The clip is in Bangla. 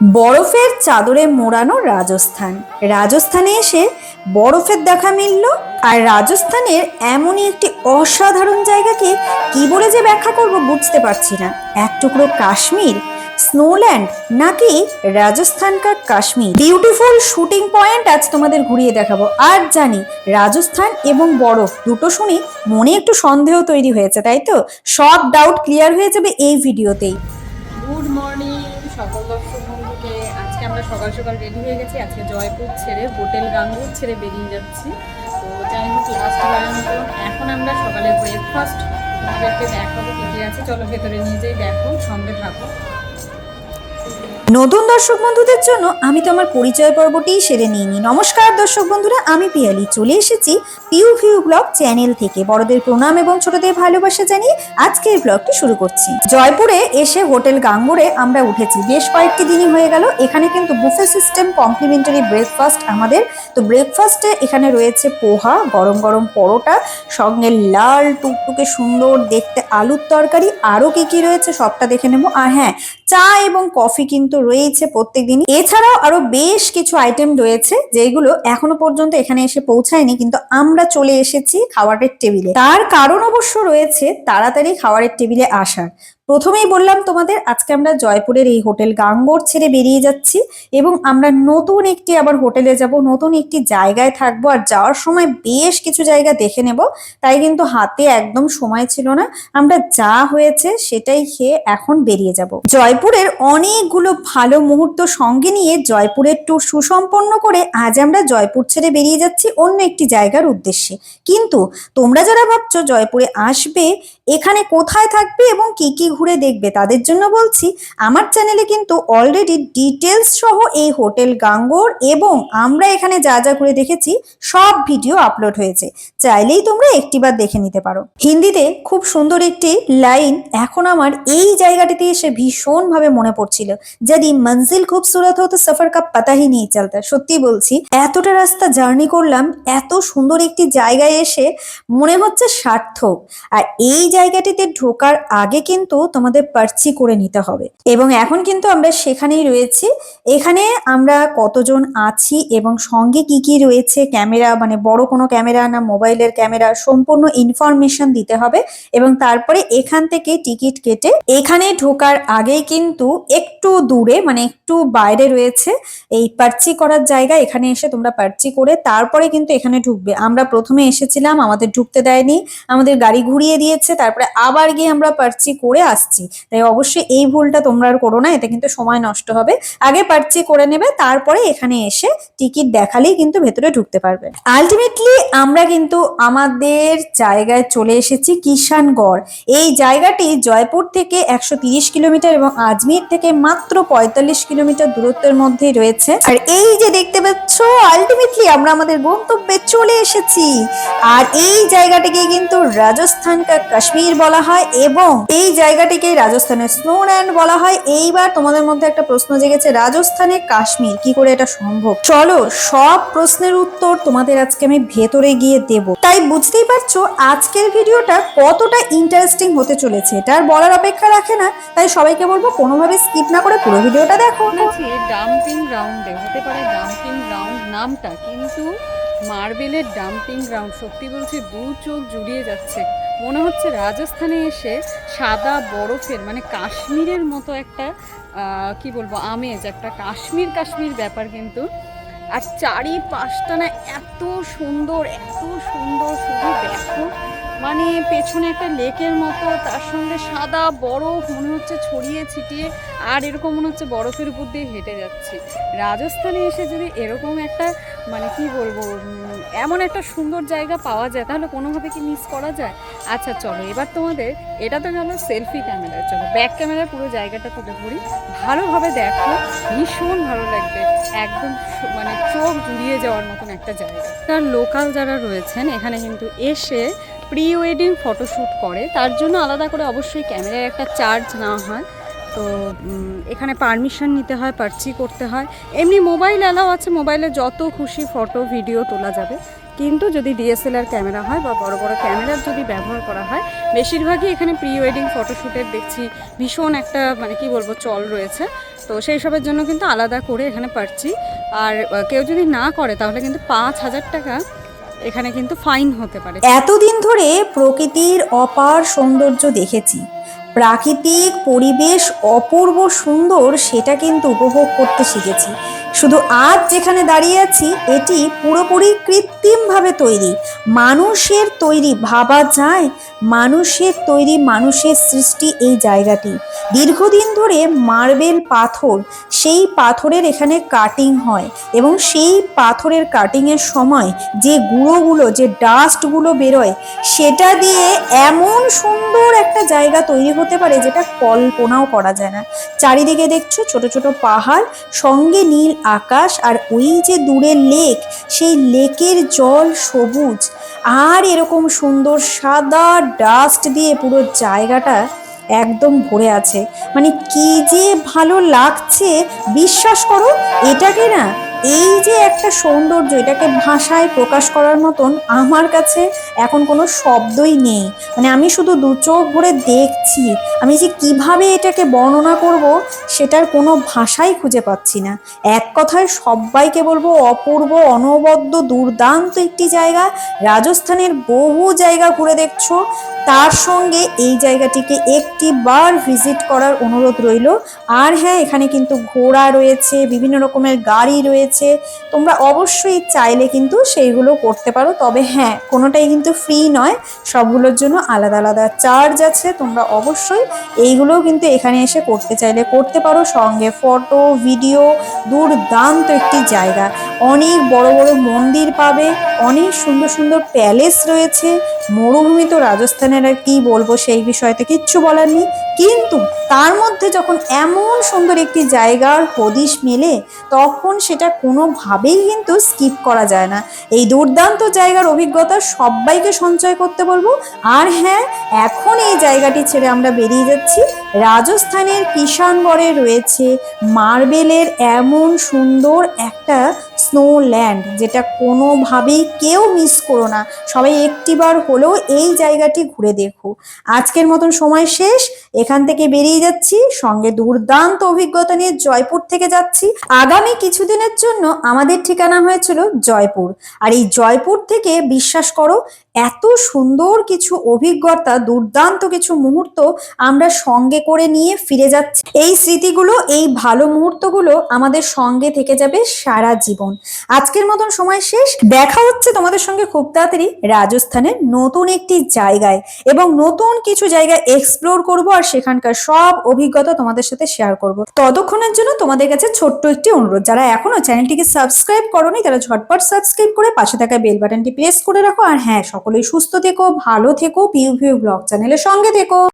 বরফের চাদরে মোড়ানো রাজস্থান। রাজস্থানে এসে বরফের দেখা মিলল আর রাজস্থানের এমনই একটি অসাধারণ জায়গাকে কি বলে যে ব্যাখ্যা করব বুঝতে পারছি না। এক টুকরো কাশ্মীর স্নোল্যান্ড নাকি রাজস্থানকার কাশ্মীর? বিউটিফুল শুটিং পয়েন্ট আজ তোমাদের ঘুরিয়ে দেখাবো। আর জানি, রাজস্থান এবং বরফ দুটো শুনি মনে একটু সন্দেহ তৈরি হয়েছে, তাই তো? সব ডাউট ক্লিয়ার হয়ে যাবে এই ভিডিওতেই। গুড মর্নিং আমরা সকাল সকাল রেডি হয়ে গেছি। আজকে জয়পুর ছেড়ে হোটেল গাঙ্গুর ছেড়ে বেরিয়ে যাচ্ছি। তো যাই হোক লাস্ট পর্যন্ত এখন আমরা সকালে ব্রেকফাস্ট তোমাদেরকে দেখাবো কী কী আছে। চলো ভেতরে নিয়ে যাই দেখো, সঙ্গে থাকো। নতুন দর্শক বন্ধুদের জন্য আমি তো আমার পরিচয় পর্বটিই সেরে নিইনি নমস্কার দর্শক বন্ধুরা, আমি পিয়ালি। চলে এসেছি পিউ ভিউ ব্লগ চ্যানেল থেকে। বড়দের প্রণাম এবং ছোটদের ভালোবাসা জানিয়ে আজকের ব্লগটি শুরু করছি। জয়পুরে এসে হোটেল গাঙ্গুরে আমরা উঠেছি। বেশ কয়েকটি দিনই হয়ে গেল। এখানে কিন্তু বুফে সিস্টেম কমপ্লিমেন্টারি ব্রেকফাস্ট আমাদের। তো ব্রেকফাস্টে এখানে রয়েছে পোহা, গরম গরম পরোটা, সঙ্গে লাল, টুকটুকে সুন্দর দেখতে আলুর তরকারি। আরও কি কি রয়েছে সবটা দেখে নেব। আর হ্যাঁ চা এবং কফি কিন্তু রয়েছে প্রত্যেকদিনই। এছাড়াও আরও বেশ কিছু আইটেম রয়েছে, যেগুলো এখনও পর্যন্ত এখানে এসে পৌঁছায়নি, কিন্তু আমরা চলে এসেছি খাবারের টেবিলে তার কারণ অবশ্য রয়েছে তাড়াতাড়ি খাবারের টেবিলে আসার। প্রথমেই বললাম তোমাদের আজকে আমরা জয়পুরের এই হোটেল গাঙ্গোর ছেড়ে বেরিয়ে যাচ্ছি এবং আমরা নতুন একটি আবার হোটেলে যাব, নতুন একটি জায়গায় থাকব আর যাওয়ার সময় বেশ কিছু জায়গা দেখে নেব। তাই কিন্তু হাতে একদম সময় ছিল না। আমরা যা হয়েছে সেটাই খেয়ে এখন বেরিয়ে যাব। জয়পুরের অনেকগুলো ভালো মুহূর্ত সঙ্গে নিয়ে জয়পুরের ট্যুর সুসম্পন্ন করে আজ আমরা জয়পুর ছেড়ে বেরিয়ে যাচ্ছি অন্য একটি জায়গার উদ্দেশ্যে। কিন্তু তোমরা যারা ভাবছ জয়পুরে আসবে, এখানে কোথায় থাকবে এবং কি কি ঘুরে দেখবে। তাদের জন্য বলছি, আমার চ্যানেলে কিন্তু অলরেডি ডিটেলস সহ এই হোটেল গাঙ্গোর এবং আমরা এখানে যা যা ঘুরে দেখেছি, সব ভিডিও আপলোড হয়েছে। চাইলেই তোমরা একটিবার দেখে নিতে পারো। হিন্দিতে খুব সুন্দর একটি লাইন এখন আমার এই জায়গাটিতে এসে ভীষণভাবে মনে পড়ছিল। যদি মঞ্জিল খুবসুরত হতো, সফর কা পাতাহি নেই চলতা। সত্যি বলছি, এতটা রাস্তা জার্নি করলাম, এত সুন্দর একটি জায়গায় এসে মনে হচ্ছে সার্থক। আর এই জায়গাটিতে ঢোকার আগে কিন্তু তোমাদের পার্চি করে নিতে হবে। এবং এখন কিন্তু আমরা সেখানেই রয়েছি। এখানে আমরা কতজন আছি এবং সঙ্গে কি কি রয়েছে? ক্যামেরা মানে বড় কোনো ক্যামেরা না মোবাইলের ক্যামেরা, সম্পূর্ণ ইনফরমেশন দিতে হবে। এবং তারপরে এখান থেকে টিকিট কেটে এখানে ঢোকার আগেই কিন্তু একটু দূরে মানে একটু বাইরে রয়েছে এই পার্চি করার জায়গা। এখানে এসে তোমরা পার্চি করে তারপরে কিন্তু এখানে ঢুকবে। আমরা প্রথমে এসেছিলাম, আমাদের ঢুকতে দেয়নি, আমাদের গাড়ি ঘুরিয়ে দিয়েছে, তারপরে আবার গিয়ে আমরা পার্চি করে আসছি। তাই অবশ্যই এই ভুলটা তোমরা আর করো না, এতে কিন্তু সময় নষ্ট হবে। আগে পার্চি করে নেবে, তারপরে এখানে এসে টিকিট দেখালেই কিন্তু ভেতরে ঢুকতে পারবে। আলটিমেটলি আমরা কিন্তু আমাদের জায়গায় চলে এসেছি কিষানগড়। এই জায়গাটি জয়পুর থেকে একশো কিলোমিটার এবং আজমির থেকে মাত্র পঁয়তাল্লিশ কিলোমিটার দূরত্বের মধ্যেই রয়েছে। আর এই যে দেখতে পাচ্ছ, আলটিমেটলি আমরা আমাদের গন্তব্যে চলে এসেছি। আর এই জায়গাটিকে কিন্তু রাজস্থান কা কাশ্মীর বলা হয় এবং এই জায়গাটিকে রাজস্থানের স্নোল্যান্ড বলা হয়। এইবার তোমাদের মধ্যে একটা প্রশ্ন জেগেছে, রাজস্থানে কাশ্মীর? কি করে এটা সম্ভব? চলো, সব প্রশ্নের উত্তর তোমাদের আজকে আমি ভেতরে গিয়ে দেব। তাই বুঝতেই পারছ, আজকের ভিডিওটা কতটা ইন্টারেস্টিং হতে চলেছে, এটা আর বলার অপেক্ষা রাখে না। তাই সবাইকে বলব, কোনোভাবে স্কিপ না করে পুরো ভিডিওটা দেখো। ডাম্পিং গ্রাউন্ডে হতে পারে ডাম্পিং গ্রাউন্ড নামটা, কিন্তু মার্বেলের ডাম্পিং গ্রাউন্ড সত্যি বলছি দু চোখ জুড়িয়ে যাচ্ছে। মনে হচ্ছে রাজস্থানে এসে সাদা বরফের মানে কাশ্মীরের মতো একটা কি বলব, আমেজ, একটা কাশ্মীর কাশ্মীর ব্যাপার কিন্তু আর চারিপাশটা না এত সুন্দর এত সুন্দর শুধু দেখো। মানে পেছনে একটা লেকের মতো, তার সঙ্গে সাদা বরফ, মনে হচ্ছে ছড়িয়ে ছিটিয়ে, আর এরকম মনে হচ্ছে বরফের উপর দিয়ে হেঁটে যাচ্ছি। রাজস্থানে এসে যদি এরকম একটা মানে কি বলব এমন একটা সুন্দর জায়গা পাওয়া যায়, তাহলে কোনোভাবে কি মিস করা যায়? আচ্ছা চলো, এবার তোমাদের এটা তো গেল সেলফি ক্যামেরা চলো ব্যাক ক্যামেরার পুরো জায়গাটা তুলে ধরি। ভালোভাবে দেখো, ভীষণ ভালো লাগবে। একদম মানে চোখ জুড়িয়ে যাওয়ার মতন একটা জায়গা। তার লোকাল যারা রয়েছেন, এখানে কিন্তু এসে প্রি ওয়েডিং ফটোশ্যুট করে। তার জন্য আলাদা করে অবশ্যই ক্যামেরার একটা চার্জ নেওয়া হয়। তো এখানে পারমিশন নিতে হয়, পার্চি করতে হয়। এমনি মোবাইল অ্যালাও আছে, মোবাইলে যত খুশি ফটো, ভিডিও তোলা যাবে। কিন্তু যদি ডিএসএলআর ক্যামেরা হয় বা বড় বড় ক্যামেরার যদি ব্যবহার করা হয়, বেশিরভাগই এখানে প্রি ওয়েডিং ফটোশ্যুটের দেখছি ভীষণ একটা মানে কি বলব, চল রয়েছে। তো সেই সবের জন্য কিন্তু আলাদা করে এখানে পারছি। আর কেউ যদি না করে তাহলে কিন্তু পাঁচ হাজার টাকা এখানে কিন্তু ফাইন হতে পারে। এতদিন ধরে প্রকৃতির অপার সৌন্দর্য দেখেছি। প্রাকৃতিক পরিবেশ অপূর্ব সুন্দর সেটা কিন্তু উপভোগ করতে শিখেছি। শুধু আজ যেখানে দাঁড়িয়ে আছি, এটি পুরোপুরি কৃত্রিমভাবে তৈরি। মানুষের তৈরি, ভাবা যায়, মানুষের তৈরি, মানুষের সৃষ্টি এই জায়গাটি। দীর্ঘদিন ধরে মার্বেল পাথর, সেই পাথরের এখানে কাটিং হয় এবং সেই পাথরের কাটিংয়ের সময় যে গুঁড়োগুলো, যে ডাস্টগুলো বেরোয়, সেটা দিয়ে এমন সুন্দর একটা জায়গা তৈরি হতে পারে যেটা কল্পনাও করা যায় না। চারিদিকে দেখছ ছোট ছোট পাহাড়, সঙ্গে নীল আকাশ আর ওই যে দূরে লেক, সেই লেকের জল সবুজ। আর এরকম সুন্দর সাদা ডাস্ট দিয়ে পুরো জায়গাটা একদম ভরে আছে। মানে কি যে ভালো লাগছে। বিশ্বাস করো এটাকে না? এই যে একটা সৌন্দর্য, এটাকে ভাষায় প্রকাশ করার মতন আমার কাছে এখন কোনো শব্দই নেই। মানে আমি শুধু দু চোখ ভরে দেখছি। আমি যে কীভাবে এটাকে বর্ণনা করব, সেটার কোনো ভাষাই খুঁজে পাচ্ছি না। এক কথায় সবাইকে বলব, অপূর্ব, অনবদ্য, দুর্দান্ত একটি জায়গা। রাজস্থানের বহু জায়গা ঘুরে দেখছ। তার সঙ্গে এই জায়গাটিকে একটি বার ভিজিট করার অনুরোধ রইল। আর হ্যাঁ এখানে কিন্তু ঘোড়া রয়েছে, বিভিন্ন রকমের গাড়ি রয়েছে। তোমরা অবশ্যই চাইলে কিন্তু সেইগুলো করতে পারো। তবে হ্যাঁ কোনোটাই কিন্তু ফ্রি নয়। সবগুলোর জন্য আলাদা আলাদা চার্জ আছে। তোমরা অবশ্যই এইগুলোও কিন্তু এখানে এসে করতে চাইলে করতে পারো। সঙ্গে ফটো ভিডিও দুর্দান্ত একটি জায়গা। অনেক বড় বড় মন্দির পাবে। অনেক সুন্দর সুন্দর প্যালেস রয়েছে। মরুভূমি তো রাজস্থানের আর কি বলব সেই বিষয়তে কিচ্ছু বলার নেই। কিন্তু তার মধ্যে যখন এমন সুন্দর একটি জায়গার হদিশ মেলে, তখন সেটা কোনোভাবেই কিন্তু স্কিপ করা যায় না। এই দুর্দান্ত জায়গার অভিজ্ঞতা সবাইকে সঞ্চয় করতে বলব। আর হ্যাঁ এখন এই জায়গাটি ছেড়ে আমরা বেরিয়ে যাচ্ছি। রাজস্থানের কিষাণগড়ে রয়েছে মার্বেলের এমন সুন্দর একটা স্নো ল্যান্ড যেটা কোনোভাবেই কেউ মিস করো না। সবাই একটিবার হলেও এই জায়গাটি ঘুরে দেখো। আজকের মতন সময় শেষ, এখান থেকে বেরিয়ে যাচ্ছি, সঙ্গে দুর্দান্ত অভিজ্ঞতা নিয়ে জয়পুর থেকে যাচ্ছি। আগামী কিছুদিনের জন্য আমাদের ঠিকানা হয়েছিল জয়পুর। আর এই জয়পুর থেকে বিশ্বাস করো এত সুন্দর কিছু অভিজ্ঞতা, দুর্দান্ত কিছু মুহূর্ত আমরা সঙ্গে করে নিয়ে ফিরে যাচ্ছি। এই স্মৃতিগুলো, এই ভালো মুহূর্তগুলো আমাদের সঙ্গে থেকে যাবে সারা জীবন। আজকের মতন সময় শেষ। দেখা হচ্ছে তোমাদের সঙ্গে খুব তাড়াতাড়ি রাজস্থানের নতুন একটি জায়গায় এবং নতুন কিছু জায়গা এক্সপ্লোর করব আর সেখানকার সব অভিজ্ঞতা তোমাদের সাথে শেয়ার করব। ততক্ষণের জন্য তোমাদের কাছে ছোট্ট একটি অনুরোধ, যারা এখনও চ্যানেলটিকে সাবস্ক্রাইব করোনি তারা ঝটপট সাবস্ক্রাইব করে পাশে থাকা বেল বাটনটি প্রেস করে রাখো। আর হ্যাঁ সকলেই সুস্থ থেকো ভালো থেকো পিউ ভিউ ব্লগ চ্যানেলের সঙ্গে থেকো।